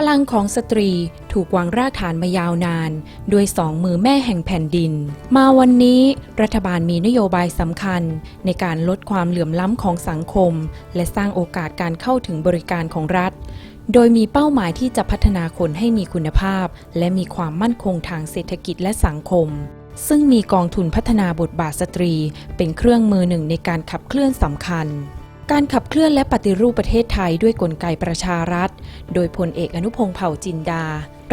พลังของสตรีถูกวางรากฐานมายาวนานด้วยสองมือแม่แห่งแผ่นดิน มาวันนี้รัฐบาลมีนโยบายสำคัญ ในการลดความเหลื่อมล้ำของสังคม และสร้างโอกาสการเข้าถึงบริการของรัฐ โดยมีเป้าหมายที่จะพัฒนาคนให้มีคุณภาพ และมีความมั่นคงทางเศรษฐกิจและสังคมซึ่งมีกองทุนพัฒนาบทบาทสตรี เป็นเครื่องมือหนึ่งในการขับเคลื่อนสำคัญ การขับเคลื่อนและปฏิรูปประเทศไทยด้วยกลไกประชารัฐ โดยพลเอกอนุพงษ์เผ่าจินดา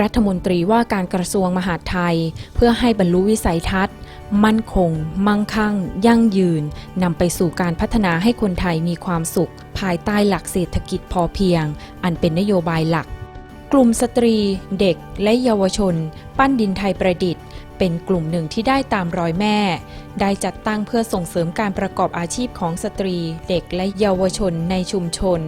รัฐมนตรีว่าการกระทรวงมหาดไทย เพื่อให้บรรลุวิสัยทัศน์ มั่นคง มั่งคั่ง ยั่งยืน นำไปสู่การพัฒนาให้คนไทยมีความสุข ภายใต้หลักเศรษฐกิจพอเพียง อันเป็นนโยบายหลัก กลุ่มสตรี เด็กและเยาวชน ปั้นดินไทยประดิษฐ์ เป็นกลุ่มหนึ่งที่ได้ตามรอยแม่ ได้จัดตั้งเพื่อส่งเสริมการประกอบอาชีพของสตรี เด็กและเยาวชนในชุมชน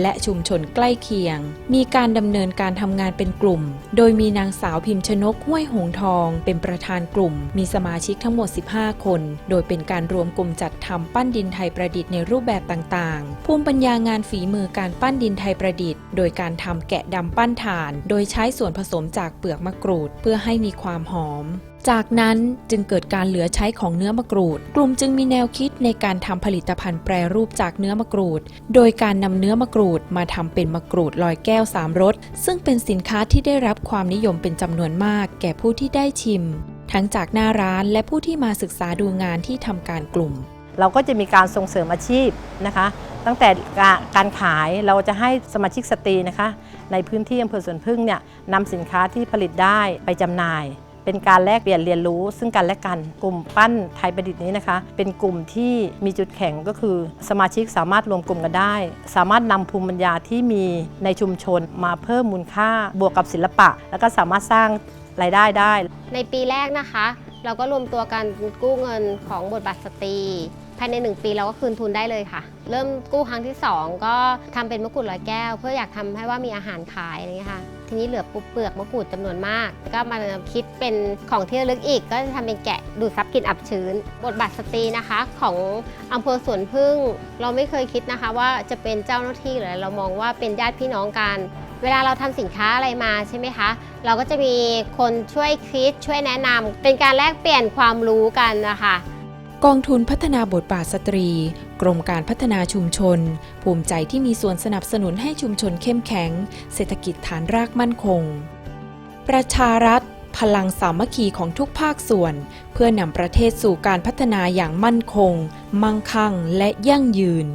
และชุมชนใกล้เคียง มีการดำเนินการทำงานเป็นกลุ่ม โดยมีนางสาวพิมพ์ชนกห้วยหงทอง เป็นประธานกลุ่ม มีสมาชิกทั้งหมด 15 คน โดยเป็นการรวมกลุ่มจัดทำปั้นดินไทยประดิษฐ์ในรูปแบบต่างๆ ภูมิปัญญางานฝีมือการปั้นดินไทยประดิษฐ์ โดยการทำแกะดำปั้นถ่าน โดยใช้ส่วนผสมจากเปลือกมะกรูด เพื่อให้มีความหอม จากนั้นจึงเกิดการเหลือใช้ของเนื้อมะกรูด กลุ่มจึงมีแนวคิดในการทำผลิตภัณฑ์แปรรูปจากเนื้อมะกรูด โดยการนำเนื้อมะกรูดมาทำเป็นมะกรูดลอยแก้วสามรส ซึ่งเป็นสินค้าที่ได้รับความนิยมเป็นจำนวนมาก แก่ผู้ที่ได้ชิม ทั้งจากหน้าร้านและผู้ที่มาศึกษาดูงานที่ทำการกลุ่ม เราก็จะมีการส่งเสริมอาชีพนะคะ ตั้งแต่การการขายเราจะให้สมาชิกสตรีนะคะ ในพื้นที่อำเภอสวนพึ่งเนี่ยนำสินค้าที่ผลิตได้ไปจำหน่าย เป็นการแลกเปลี่ยนเรียนรู้ ซึ่งกันและกัน กลุ่มปั้นไทยประดิษฐ์นี้นะคะ เป็นกลุ่มที่มีจุดแข็งก็คือ สมาชิกสามารถรวมกลุ่มกันได้ สามารถนำภูมิปัญญาที่มีในชุมชนมาเพิ่มมูลค่าบวกกับศิลปะ แล้วก็สามารถสร้างรายได้ได้ ในปีแรกนะคะ เราก็รวมตัวกันกู้เงินของบทบาทสตรีภายใน 1 ปีเราก็คืนทุนได้เลยค่ะ เริ่มกู้ครั้งที่ 2 ก็ทำเป็นมะกรูดลอยแก้ว เพื่ออยากทำให้ว่ามีอาหารขายอะไรเงี้ยค่ะ ทีนี้เหลือปุ๊บเปลือกมะกรูดจำนวนมาก ก็มาคิดเป็นของที่ระลึกอีก ก็จะทำเป็นแกะดูดซับกลิ่นอับชื้น บทบาทสตรีนะคะ ของอำเภอสวนพึ่ง เราไม่เคยคิดนะคะ ว่าจะเป็นเจ้าหน้าที่หรือเรามองว่าเป็นญาติพี่น้องกัน เวลาเราทำสินค้าอะไรมาใช่ไหมคะ เราก็จะมีคนช่วยคิดช่วยแนะนำเป็นการแลกเปลี่ยนความรู้กันนะคะกองทุนพัฒนาบทบาทสตรี กรมการพัฒนาชุมชน ภูมิใจที่มีส่วนสนับสนุนให้ชุมชนเข้มแข็ง เศรษฐกิจฐานรากมั่นคง ประชารัฐ พลังสามัคคีของทุกภาคส่วน เพื่อนำประเทศสู่การพัฒนาอย่างมั่นคง มั่งคั่งและยั่งยืน